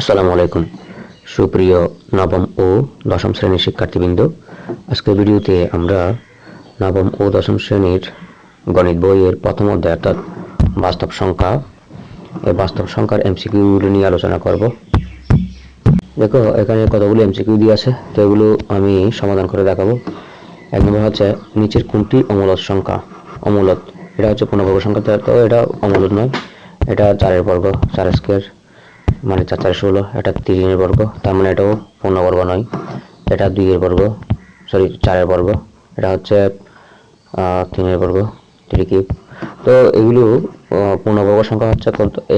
আসসালামু আলাইকুম। সুপ্রিয় নবম ও দশম শ্রেণির শিক্ষার্থীবৃন্দ, আজকের ভিডিওতে আমরা নবম ও দশম শ্রেণির গণিত বইয়ের প্রথম অধ্যায় অর্থাৎ বাস্তব সংখ্যা এই বাস্তব সংখ্যার এমসিকিউগুলো নিয়ে আলোচনা করব। দেখো, এখানে কতগুলো এমসিকিউ দিয়ে আছে, তো এগুলো আমি সমাধান করে দেখাবো। এক নম্বর হচ্ছে নিচের কোনটি অমূলত সংখ্যা? অমূলত, এটা হচ্ছে পূর্ণবর্গ সংখ্যা, তো এটা অমূলত নয়, এটা চারের বর্গ, চার স্কোয়ার। মানে চার চার ষোলো, এটা তিনের বর্গ, তার মানে এটাও পূর্ণবর্গ নয়। এটা দুইয়ের বর্গ সরি চারের বর্গ, এটা হচ্ছে তিনের বর্গ থ্রি তো এগুলো পূর্ণবর্গ সংখ্যা হচ্ছে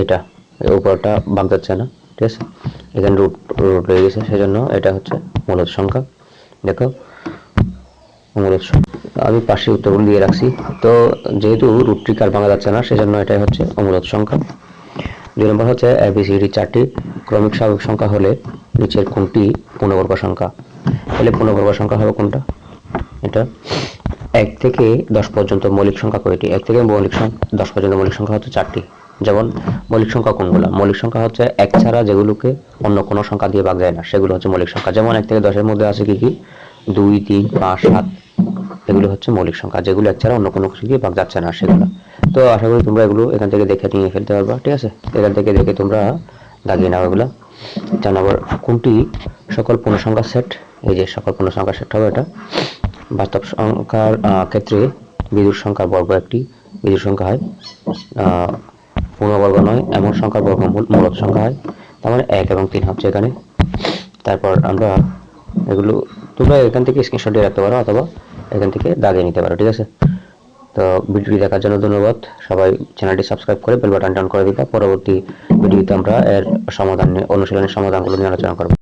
এটা উপরটা ভাগ যাচ্ছে না, ঠিক আছে? এখানে রুট রুট রয়ে গেছে, সেজন্য এটা হচ্ছে মূলত সংখ্যা, দেখো, মূলত আমি পাশে উত্তরগুলো দিয়ে রাখছি, তো যেহেতু রুটটি কার ভাঙা যাচ্ছে না, সেজন্য এটাই হচ্ছে অমূলত সংখ্যা। দুই নম্বর হচ্ছে এবিসিডি চারটি ক্রমিক স্বাভাবিক সংখ্যা হলে নিচের কোনটি? পূর্ণবর্গ সংখ্যা। তাহলে পূর্ণবর্গ সংখ্যা হবে কোনটা? এটা এক থেকে দশ পর্যন্ত মৌলিক সংখ্যা কয়টি? এক থেকে মৌলিক সংখ্যা দশ পর্যন্ত মৌলিক সংখ্যা হচ্ছে চারটি। যেমন মৌলিক সংখ্যা কোনগুলো? মৌলিক সংখ্যা হচ্ছে এক ছাড়া যেগুলোকে অন্য কোনো সংখ্যা দিয়ে ভাগ যায় না, সেগুলো হচ্ছে মৌলিক সংখ্যা। যেমন এক থেকে দশের মধ্যে আছে কি কি? দুই, তিন, পাঁচ, সাত। এগুলো হচ্ছে মৌলিক সংখ্যা। যেগুলো এক ছাড়া অন্য কোনো কিছু দিয়ে ভাগ যাচ্ছে না, সেগুলো। তো আশা করি তোমরা এগুলো এখান থেকে দেখে নিয়ে ফেলতে পারবা, ঠিক আছে? এখান থেকে দেখে তোমরা দাগিয়ে নাও এগুলো। চার নম্বর কোনটি সকল পূর্ণ সংখ্যার সেট, এই যে সকল পূর্ণ সংখ্যার সেট হবে এটা। বাস্তব সংখ্যার ক্ষেত্রে বিজুর সংখ্যার বর্গ একটি বিজুর সংখ্যা হয় পূর্ণবর্গ নয়, এমন সংখ্যার বর্গমূল মূলত সংখ্যা হয়। তার মানে এক এবং তিন হচ্ছে এখানে। তারপর আমরা এগুলো, তোমরা এখান থেকে স্ক্রিনশট দিয়ে রাখতে পারো, অথবা এখান থেকে দাগিয়ে নিতে পারো, ঠিক আছে? তো ভিডিওটি দেখার জন্য ধন্যবাদ। সবাই চ্যানেলটি সাবস্ক্রাইব করে বেল বাটনটা অন করে দিতে পরবর্তী ভিডিওতে আমরা এর সমাধান নিয়ে, অনুশীলনের সমাধানগুলো নিয়ে আলোচনা করব।